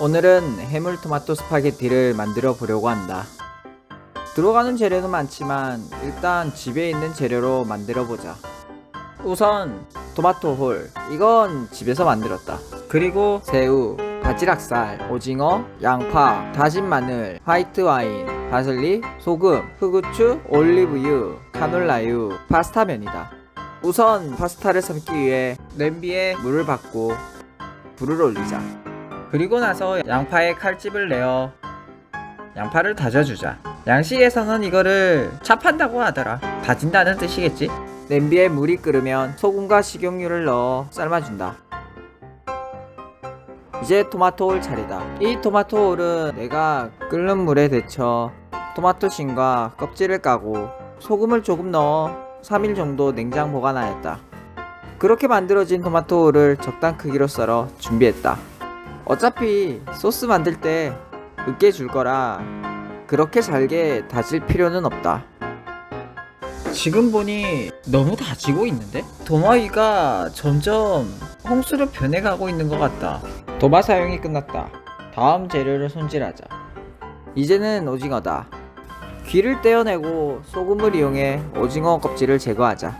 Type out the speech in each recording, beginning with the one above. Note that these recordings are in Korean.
오늘은 해물토마토 스파게티를 만들어 보려고 한다. 들어가는 재료는 많지만 일단 집에 있는 재료로 만들어 보자. 우선 토마토 홀 이건 집에서 만들었다. 그리고 새우, 바지락살, 오징어, 양파, 다진 마늘, 화이트 와인, 바슬리, 소금, 흑우추, 올리브유, 카놀라유, 파스타면이다. 우선 파스타를 삶기 위해 냄비에 물을 붓고 불을 올리자. 그리고 나서 양파에 칼집을 내어 양파를 다져주자. 양식에서는 이거를 찹한다고 하더라. 다진다는 뜻이겠지? 냄비에 물이 끓으면 소금과 식용유를 넣어 삶아준다. 이제 토마토 홀 차례다. 이 토마토 홀은 내가 끓는 물에 데쳐 토마토芯과 껍질을 까고 소금을 조금 넣어 3일 정도 냉장 보관하였다. 그렇게 만들어진 토마토 홀을 적당 크기로 썰어 준비했다. 어차피 소스 만들 때 으깨 줄 거라 그렇게 잘게 다질 필요는 없다. 지금 보니 너무 다지고 있는데? 도마위가 점점 홍수로 변해가고 있는 것 같다. 도마 사용이 끝났다. 다음 재료를 손질하자. 이제는 오징어다. 귀를 떼어내고 소금을 이용해 오징어 껍질을 제거하자.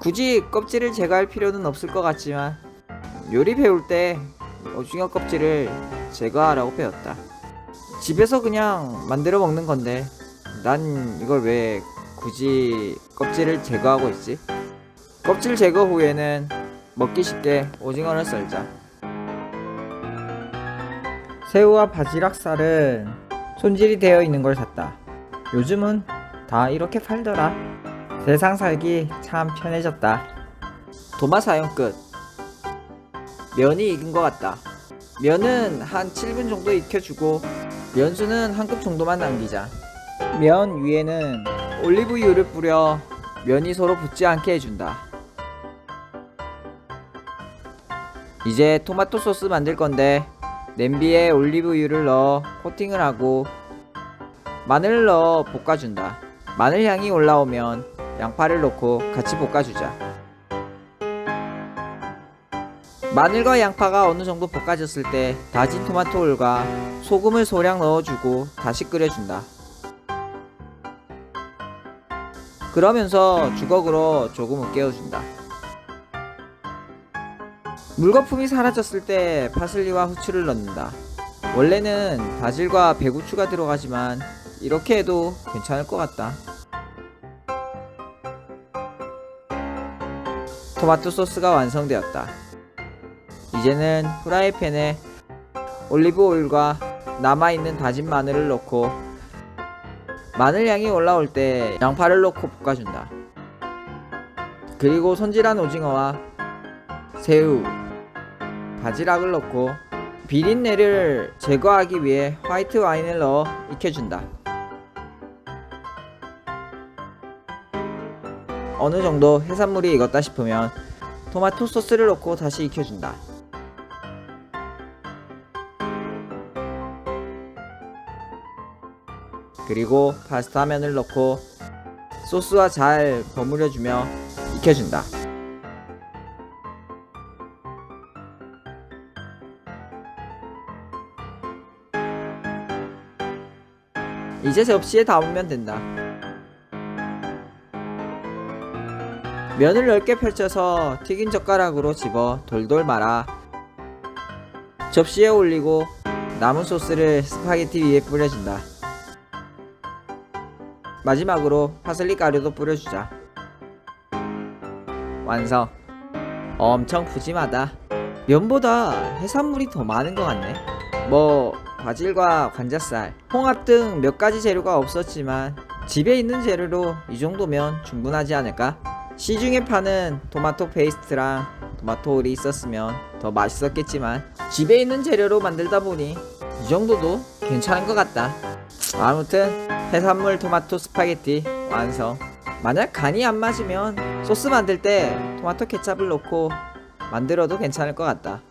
굳이 껍질을 제거할 필요는 없을 것 같지만 요리 배울 때 오징어 껍질을 제거하라고 배웠다. 집에서 그냥 만들어 먹는 건데 난 이걸 왜 굳이 껍질을 제거하고 있지? 껍질 제거 후에는 먹기 쉽게 오징어를 썰자. 새우와 바지락살은 손질이 되어 있는 걸 샀다. 요즘은 다 이렇게 팔더라. 세상 살기 참 편해졌다. 도마 사용 끝. 면이 익은 것 같다. 면은 한 7분 정도 익혀주고 면수는 한 컵 정도만 남기자. 면 위에는 올리브유를 뿌려 면이 서로 붙지 않게 해준다. 이제 토마토 소스 만들 건데 냄비에 올리브유를 넣어 코팅을 하고 마늘을 넣어 볶아준다. 마늘 향이 올라오면 양파를 넣고 같이 볶아주자. 마늘과 양파가 어느 정도 볶아졌을 때 다진 토마토 홀과 소금을 소량 넣어주고 다시 끓여준다. 그러면서 주걱으로 조금 으깨어준다. 물거품이 사라졌을 때 파슬리와 후추를 넣는다. 원래는 바질과 배구추가 들어가지만 이렇게 해도 괜찮을 것 같다. 토마토 소스가 완성되었다. 이제는 프라이팬에 올리브 오일과 남아있는 다진 마늘을 넣고 마늘 향이 올라올 때 양파를 넣고 볶아준다. 그리고 손질한 오징어와 새우, 바지락을 넣고 비린내를 제거하기 위해 화이트 와인을 넣어 익혀준다. 어느 정도 해산물이 익었다 싶으면 토마토 소스를 넣고 다시 익혀준다. 그리고 파스타 면을 넣고 소스와 잘 버무려주며 익혀준다. 이제 접시에 담으면 된다. 면을 넓게 펼쳐서 튀긴 젓가락으로 집어 돌돌 말아 접시에 올리고 남은 소스를 스파게티 위에 뿌려준다. 마지막으로 파슬리 가루도 뿌려주자. 완성. 엄청 푸짐하다. 면보다 해산물이 더 많은 것 같네. 뭐 바질과 관자살, 홍합 등 몇 가지 재료가 없었지만 집에 있는 재료로 이 정도면 충분하지 않을까? 시중에 파는 토마토 페이스트랑 토마토 홀이 있었으면 더 맛있었겠지만 집에 있는 재료로 만들다 보니 이 정도도 괜찮은 것 같다. 아무튼 해산물 토마토 스파게티 완성. 만약 간이 안 맞으면 소스 만들 때 토마토 케찹을 넣고 만들어도 괜찮을 것 같다.